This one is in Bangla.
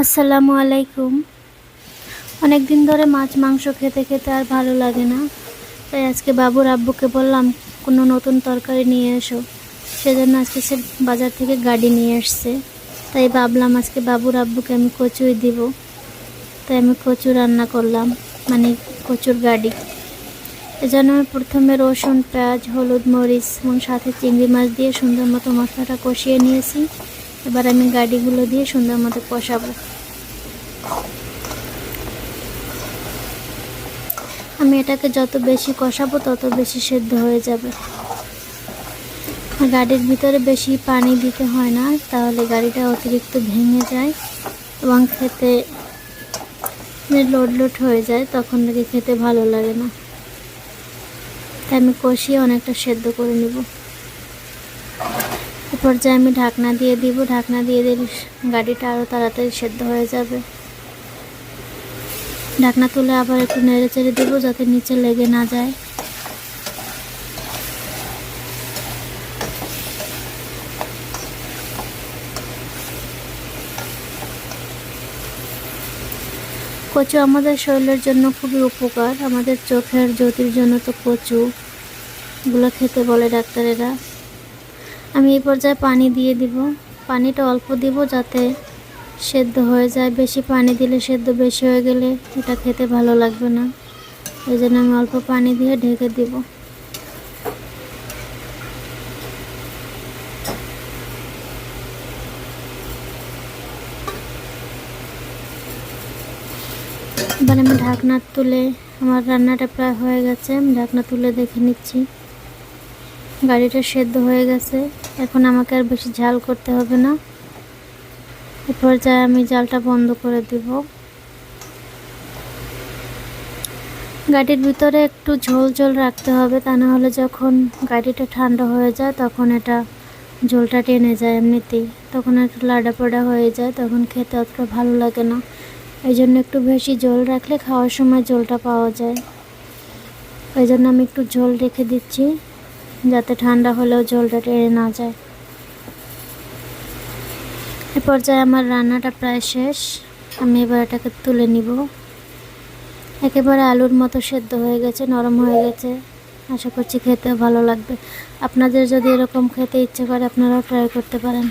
আসসালামু আলাইকুম। অনেক দিন ধরে মাছ, মাংস খেতে খেতে আর ভালো লাগে না। তাই আজকে বাবুর আব্বুকে বললাম, কোনো নতুন তরকারি নিয়ে এসো। সেজন্য আজকে সে বাজার থেকে গাড়ি নিয়ে এসছে তাই ভাবলাম আজকে বাবুর আব্বুকে আমি কচুই দিব। তাই আমি কচু রান্না করলাম মানে কচুর গাড়ি। এজন্য আমি প্রথমে রসুন, পেঁয়াজ, হলুদ, মরিচ এবং সাথে চিংড়ি মাছ দিয়ে সুন্দর মতো মশলাটা কষিয়ে নিয়েছি। এবার আমি গাড়িগুলো দিয়ে সুন্দর মতো কষাবো। আমি এটাকে যত বেশি কষাবো, তত বেশি সেদ্ধ হয়ে যাবে। গাড়ির ভিতরে বেশি পানি দিতে হয় না, তাহলে গাড়িটা অতিরিক্ত ভেঙে যায় এবং খেতে লোড লোড হয়ে যায়, তখন থেকে খেতে ভালো লাগে না। তাই আমি কষিয়ে অনেকটা সেদ্ধ করে নিব। এ পর্যায়ে আমি ঢাকনা দিয়ে দিব। ঢাকনা দিয়ে দিলে গাড়িটা আরও তাড়াতাড়ি সেদ্ধ হয়ে যাবে। ঢাকনা তুলে আবার একটু নেড়ে চেড়ে দেবো যাতে নিচে লেগে না যায়। কচু আমাদের শরীরের জন্য খুবই উপকার। আমাদের চোখের জ্যোতির জন্য তো কচু। গুলো খেতে বলে ডাক্তারেরা। আমি এই পর্যায়ে পানি দিয়ে দিব। পানিটা অল্প দিব যাতে সেদ্ধ হয়ে যায়। বেশি পানি দিলে সেদ্ধ বেশি হয়ে গেলে এটা খেতে ভালো লাগবে না। এই জন্য আমি অল্প পানি দিয়ে ঢেকে দিব। এবার আমি ঢাকনা তুলে আমার রান্নাটা প্রায় হয়ে গেছে। আমি ঢাকনা তুলে দেখে নিচ্ছি। গাড়িটা সেদ্ধ হয়ে গেছে। এখন আমাকে আর বেশি ঝাল করতে হবে না। এ পর্যায়ে আমি জালটা বন্ধ করে দিব। গাড়ির ভিতরে একটু ঝোল ঝোল রাখতে হবে, তা না হলে যখন গাড়িটা ঠান্ডা হয়ে যায় তখন এটা ঝোলটা টেনে যায় এমনিতেই। তখন একটু লাডা পোড়া হয়ে যায়, তখন খেতে অতটা ভালো লাগে না। এই জন্য একটু বেশি ঝোল রাখলে খাওয়ার সময় ঝোলটা পাওয়া যায়। ওই জন্য আমি একটু ঝোল রেখে দিচ্ছি। যাতে ঠান্ডা হলেও জলটা টেনে না যায়। এ পর্যায়ে আমার রান্নাটা প্রায় শেষ। আমি এবার এটাকে তুলে নিব। একেবারে আলুর মতো সেদ্ধ হয়ে গেছে, নরম হয়ে গেছে। আশা করছি খেতে ভালো লাগবে। আপনাদের যদি এরকম খেতে ইচ্ছে করে, আপনারাও ট্রাই করতে পারেন।